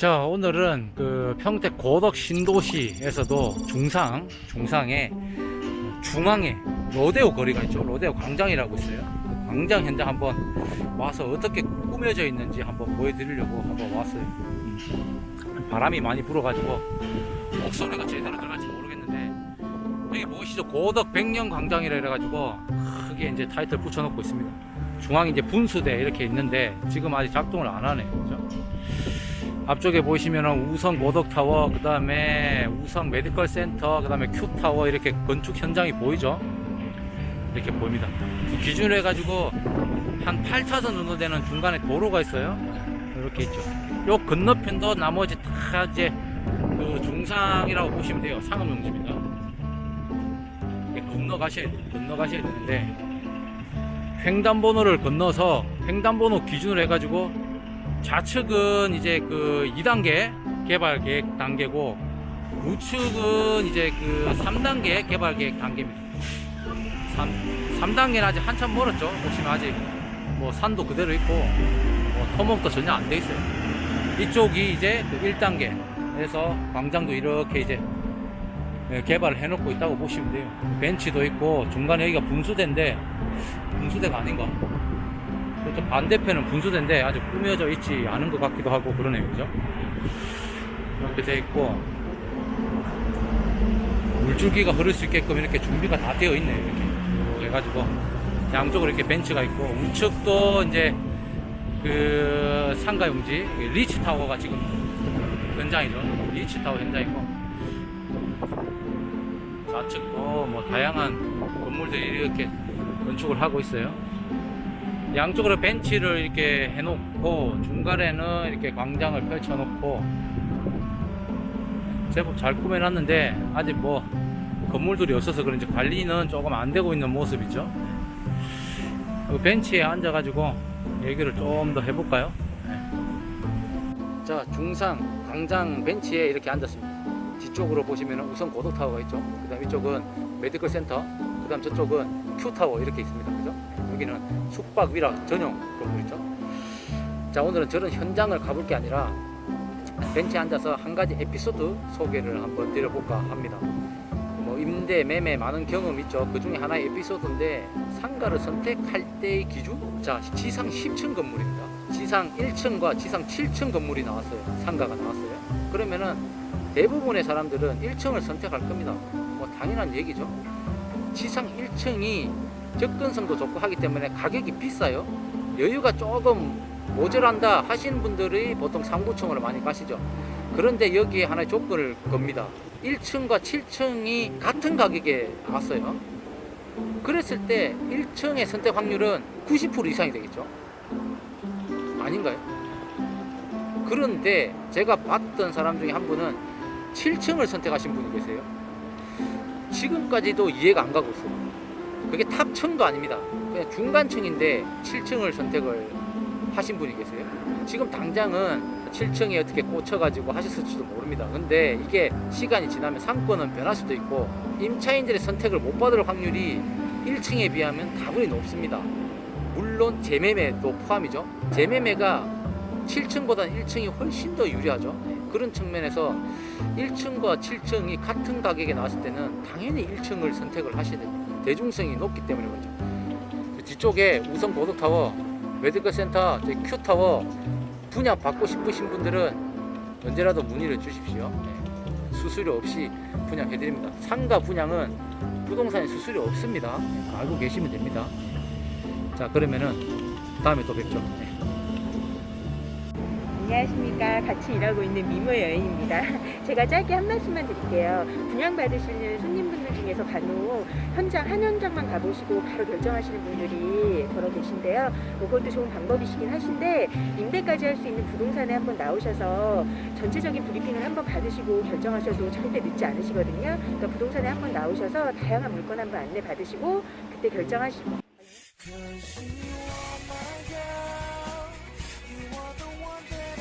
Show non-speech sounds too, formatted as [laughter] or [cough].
자 오늘은 그 평택 고덕 신도시에서도 중상 중상에 중앙에 로데오 거리가 있죠. 로데오 광장이라고 있어요. 그 광장 현장 한번 와서 어떻게 꾸며져 있는지 한번 보여드리려고 한번 왔어요. 음. 바람이 많이 불어가지고 목소리가 제대로 들어갈지 모르겠는데 여기 보이시죠? 고덕 백년 광장이라 해가지고 크게 이제 타이틀 붙여놓고 있습니다. 중앙에 이제 분수대 이렇게 있는데 지금 아직 작동을 안 하네 그죠 앞쪽에 보시면은 우성 고덕타워, 그 다음에 우성 메디컬 센터, 그 다음에 큐타워 이렇게 건축 현장이 보이죠? 이렇게 보입니다. 기준으로 해가지고 한 8차선 정도 되는 중간에 도로가 있어요. 이렇게 있죠. 요 건너편도 나머지 다 이제 그 중상이라고 보시면 돼요. 상업용지입니다. 건너가셔야 돼요. 건너가셔야 되는데 횡단번호를 건너서 횡단번호 기준으로 해가지고 좌측은 이제 그 2단계 개발 계획 단계고 우측은 이제 그 3단계 개발 계획 단계입니다. 3, 3단계는 아직 한참 멀었죠. 보시면 아직 뭐 산도 그대로 있고 뭐 토목도 전혀 안 돼 있어요. 이쪽이 이제 그 1단계에서 광장도 이렇게 이제 예, 개발을 해놓고 있다고 보시면 돼요. 벤치도 있고 중간에 여기가 분수대인데 분수대가 아닌가? 그렇죠. 반대편은 분수대인데 아직 꾸며져 있지 않은 것 같기도 하고 그러네요. 그죠? 이렇게 돼 있고 물줄기가 흐를 수 있게끔 이렇게 준비가 다 되어 있네요. 이렇게 해가지고 양쪽으로 이렇게 벤치가 있고 우측도 이제 그 상가 용지 리치 타워가 지금 현장이죠. 리치 타워 현장이고 좌측도 뭐 다양한 건물들이 이렇게 건축을 하고 있어요. 양쪽으로 벤치를 이렇게 해놓고 중간에는 이렇게 광장을 펼쳐놓고 제법 잘 꾸며놨는데 아직 뭐 건물들이 없어서 그런지 관리는 조금 안 되고 있는 모습이죠. 그 벤치에 앉아가지고 얘기를 좀 더 해볼까요? 네. 자 중상 광장 벤치에 이렇게 앉았습니다. 뒤쪽으로 보시면 우선 고속타워가 있죠. 그 다음 이쪽은 메디컬 센터, 그 다음 저쪽은 큐타워 이렇게 있습니다. 그죠? 여기는 숙박 위라 전용 건물이죠. 자, 오늘은 저런 현장을 가볼 게 아니라 벤치에 앉아서 한 가지 에피소드 소개를 한번 드려볼까 합니다. 뭐 임대, 매매 많은 경험 있죠. 그 중에 하나의 에피소드인데 상가를 선택할 때의 기준? 자, 지상 10층 건물입니다. 지상 1층과 지상 7층 건물이 나왔어요. 상가가 나왔어요. 그러면은 대부분의 사람들은 1층을 선택할 겁니다. 뭐 당연한 얘기죠. 지상 1층이 접근성도 좋고 하기 때문에 가격이 비싸요. 여유가 조금 모자란다 하시는 분들이 보통 3, 9층으로 많이 가시죠. 그런데 여기에 하나의 조건을 겁니다. 1층과 7층이 같은 가격에 나왔어요. 그랬을 때 1층의 선택 확률은 90% 이상이 되겠죠. 아닌가요? 그런데 제가 봤던 사람 중에 한 분은 7층을 선택하신 분이 계세요. 지금까지도 이해가 안 가고 있어요. 그게 탑층도 아닙니다. 그냥 중간층인데 7층을 선택을 하신 분이 계세요. 지금 당장은 7층에 어떻게 꽂혀가지고 하셨을지도 모릅니다. 근데 이게 시간이 지나면 상권은 변할 수도 있고 임차인들의 선택을 못 받을 확률이 1층에 비하면 다분히 높습니다. 물론 재매매도 포함이죠. 재매매가 7층보다는 1층이 훨씬 더 유리하죠. 네, 그런 측면에서 1층과 7층이 같은 가격에 나왔을 때는 당연히 1층을 선택을 됩니다. 대중성이 높기 때문에 그렇죠. 그 뒤쪽에 우성 고속타워, 메디컬 센터, 큐타워 분양 받고 싶으신 분들은 언제라도 문의를 주십시오. 네, 수수료 없이 분양해드립니다. 상가 분양은 부동산에 수수료 없습니다. 네, 알고 계시면 됩니다. 자 그러면은 다음에 또 뵙죠. 네. 안녕하십니까. 같이 일하고 있는 미모 여인입니다. [laughs] 제가 짧게 한 말씀만 드릴게요. 분양받으시는 손님분들 중에서 간혹 현장, 한 현장만 가보시고 바로 결정하시는 분들이 더러 계신데요. 뭐 그것도 좋은 방법이시긴 하신데, 임대까지 할 수 있는 부동산에 한번 나오셔서 전체적인 브리핑을 한번 받으시고 결정하셔도 절대 늦지 않으시거든요. 그러니까 부동산에 한번 나오셔서 다양한 물건 한번 안내 받으시고, 그때 결정하시고.